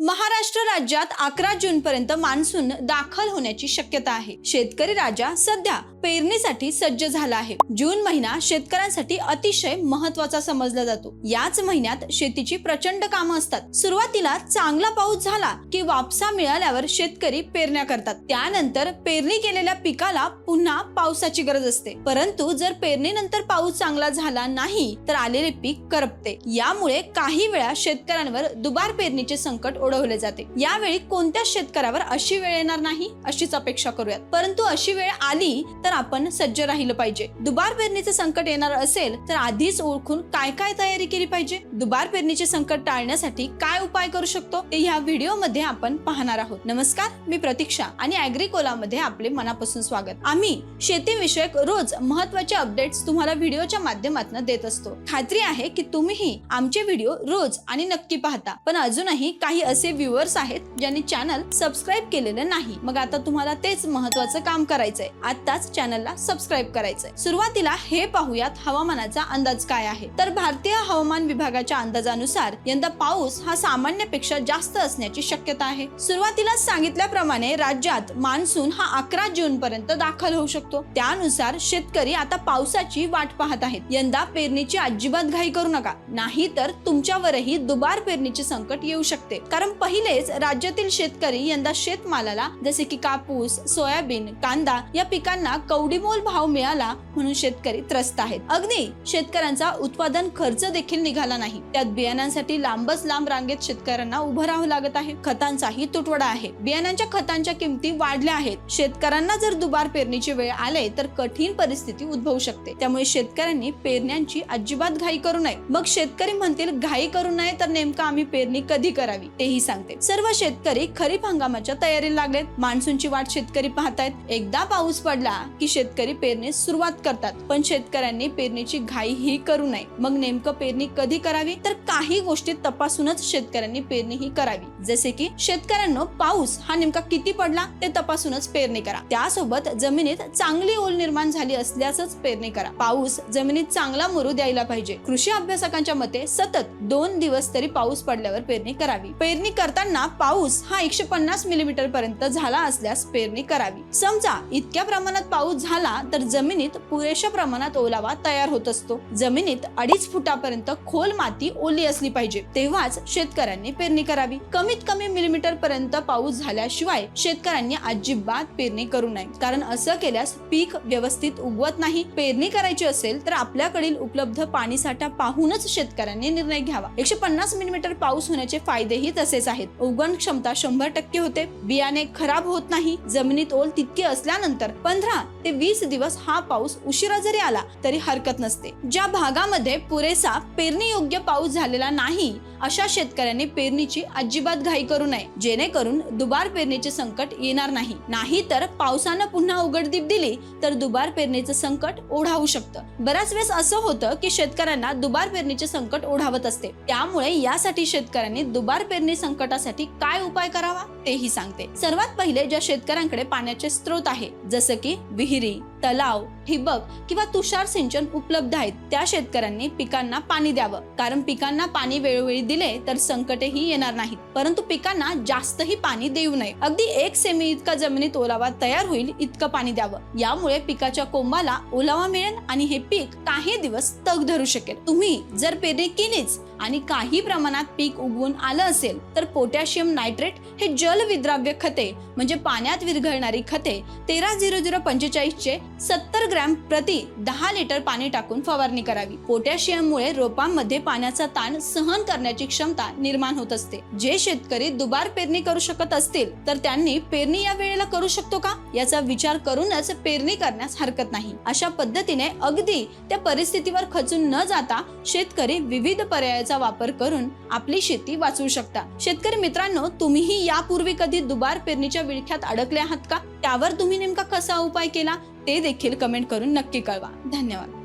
महाराष्ट्र राज्यात अकरा जून पर्यंत मान्सून दाखल होण्याची शक्यता आहे. शेतकरी राजा सध्या पेरणीसाठी सज्ज झाला आहे. जून महिना शेतकऱ्यांसाठी अतिशय महत्त्वाचा समजला जातो. याच महिन्यात शेतीची प्रचंड कामं असतात. सुरुवातीला चांगला पाऊस झाला की वापसा मिळाल्यावर शेतकरी पेरण्या करतात. त्यानंतर पेरणी केलेल्या पिकाला पुन्हा पावसाची गरज असते. परंतु जर पेरणीनंतर पाऊस चांगला झाला नाही तर आलेले पीक करपते. यामुळे काही वेळा शेतकऱ्यांवर दुबार पेरणीचे संकट ओढवले जाते. यावेळी कोणत्याच शेतकऱ्यावर अशी वेळ येणार नाही? अशीच अपेक्षा करूयात. परंतु अशी वेळ आली तर आपण सज्ज राहिलं पाहिजे. दुबार पेरणीचे संकट येणार असेल तर आधीच ओळखून काय काय तयारी केली पाहिजे? दुबार पेरणीचे संकट टाळण्यासाठी काय उपाय करू शकतो? ते ह्या व्हिडिओमध्ये आपण पाहणार आहोत. नमस्कार मी प्रतीक्षा आणि अॅग्रिकोला मध्ये आपले मनापासून स्वागत. आम्ही शेतीविषयक रोज महत्त्वाचे अपडेट्स तुम्हाला व्हिडिओच्या माध्यमातून देत असतो. खात्री आहे की तुम्हीही आमचे व्हिडिओ रोज आणि नक्की पाहता. पण अजूनही काही असे व्ह्युअर्स आहेत ज्यांनी चॅनल सबस्क्राईब केलेलं नाही. मग आता तुम्हाला तेच महत्वाचं काम करायचंय. आताच चॅनलला सबस्क्राईब करायचंय. सुरुवातीला हे पाहूयात हवामानाचा अंदाज काय आहे. तर भारतीय हवामान विभागाच्या अंदाजानुसार यंदा पाऊस हा सामान्यपेक्षा जास्त असण्याची शक्यता आहे. सुरुवातीला सांगितल्याप्रमाणे राज्यात मान्सून हा अकरा जून पर्यंत दाखल होऊ शकतो. त्यानुसार शेतकरी आता पावसाची वाट पाहत आहेत. यंदा पेरणीची अजिबात घाई करू नका. नाही तर तुमच्यावरही दुबार पेरणीचे संकट येऊ शकते. कारण पहिलेच राज्यातील शेतकरी यंदा शेतमालाला जसे की कापूस सोयाबीन कांदा या पिकांना कवडीमोल भाव मिळाला म्हणून शेतकरी त्रस्त आहेत. अगदी शेतकऱ्यांचा उत्पादन खर्च देखील निघाला नाही. त्यात बियाण्यांसाठी लांबच लांब रांगेत शेतकऱ्यांना उभं राहावं लागत आहे. खतांचाही तुटवडा आहे. बियाण्यांच्या खतांच्या किमती वाढल्या आहेत. शेतकऱ्यांना जर दुबार पेरणीची वेळ आले तर कठीण परिस्थिती उद्भवू शकते. त्यामुळे शेतकऱ्यांनी पेरण्यांची अजिबात घाई करू नये. मग शेतकरी म्हणतील घाई करू नये तर नेमकं आम्ही पेरणी कधी करावी? तेही सांगते. सर्व शेतकरी खरीप हंगामाच्या तयारीला लागलेत. मान्सूनची वाट शेतकरी पाहतायत. एकदा पाऊस पडला की शेतकरी पेरणी सुरुवात करतात. पण शेतकऱ्यांनी पेरणीची घाई ही करू नये. मग नेमकं पेरणी कधी करावी? तर काही गोष्टी तपासूनच शेतकऱ्यांनी पेरणी ही करावी. जसे की शेतकऱ्यांना पाऊस हा नेमका किती पडला ते तपासूनच पेरणी करा. त्यासोबत जमिनीत चांगली ओल निर्माण झाली असल्यासच पेरणी करा. पाऊस जमिनीत चांगला मुरू द्यायला पाहिजे. कृषी अभ्यासकांच्या मते सतत दोन दिवस तरी पाऊस पडल्यावर पेरणी करावी. पेरणी करताना पाऊस हा एकशे पन्नास मिलीमीटर पर्यंत झाला असल्यास पेरणी करावी. समजा इतक्या प्रमाणात पाऊस झाला तर जमिनीत पुरेशा प्रमाणात ओलावा तयार होत असतो. जमिनीत अडीच फुटापर्यंत खोल माती ओली असली पाहिजे. तेव्हाच शेतकऱ्यांनी पेरणी करावी. कमीत कमी मिलीमीटर पर्यंत पाऊस झाल्याशिवाय शेतकऱ्यांनी अजिबात पेरणी करू नये. कारण असं केल्यास पीक व्यवस्थित उगवत नाही. पेरणी करायची असेल तर आपल्याकडील उपलब्ध पाणीसाठा पाहूनच शेतकऱ्यांनी निर्णय घ्यावा. एकशे पन्नास मिलीमीटर पाऊस होण्याचे फायदेही तसेच आहेत. उगवण क्षमता शंभर टक्के होते. बियाणे खराब होत नाही. जमिनीत ओल तितके असल्यानंतर पंधरा ते वीस दिवस हा पाऊस उशिरा जरी आला तरी हरकत नसते. ज्या भागामध्ये पुरेसा पेरणी योग्य पाऊस झालेला नाही अशा शेतकऱ्यांनी पेरणीची अजिबात घाई करू नये. जेणेकरून दुबार पेरणीचे संकट येणार नाही. नाही तर पावसानं पुन्हा उघडदीप दिली तर दुबार पेरणीचं संकट ओढावू शकतं. बऱ्याच वेळेस असं होतं की शेतकऱ्यांना दुबार पेरणीचे संकट ओढावत असते. त्यामुळे यासाठी शेतकऱ्यांनी दुबार पेरणी संकटासाठी काय उपाय करावा तेही सांगते. सर्वात पहिले ज्या शेतकऱ्यांकडे पाण्याचे स्रोत आहे जसं की विहिरी तलाव ठिबक किंवा तुषार सिंचन उपलब्ध आहेत त्या शेतकऱ्यांनी पिकांना पाणी द्यावं. कारण पिकांना पाणी वेळोवेळी दिले तर संकटही येणार नाहीत. परंतु पिकांना जास्तही पाणी देऊ नये. अगदी एक सेमी इतका जमिनीत ओलावा तयार होईल इतकं पाणी द्यावं. यामुळे पिकाच्या कोंबाला ओलावा मिळेल आणि हे पीक काही दिवस तग धरू शकेल. तुम्ही जर पेरणी केलीच आणि काही प्रमाणात पीक उगवून आलं असेल तर पोटॅशियम नायट्रेट हे जलविद्राव्य खते म्हणजे पाण्यात विरघळणारी खते तेरा झिरो झिरो पंचेचाळीसचे सत्तर ग्रॅम प्रति दहा लिटर पाणी टाकून फवारणी करावी. पोटॅशियममुळे रोपांमध्ये पाण्याचा ताण सहन करण्याची क्षमता निर्माण होत असते. जे शेतकरी दुबार पेरणी करू शकत असतील तर त्यांनी पेरणी या वेळेला करू शकतो का? याचा विचार करूनच पेरणी करण्यास हरकत नाही. अशा पद्धतीने अगदी त्या परिस्थितीवर खचून न जाता शेतकरी विविध पर्यायाचा वापर करून आपली शेती वाचवू शकता. शेतकरी मित्रांनो तुम्हीही यापूर्वी कधी दुबार पेरणीच्या विळख्यात अडकले आहात का? त्यावर तुम्ही नेमका कसा उपाय केला? ते देखील कमेंट करून नक्की कळवा. धन्यवाद.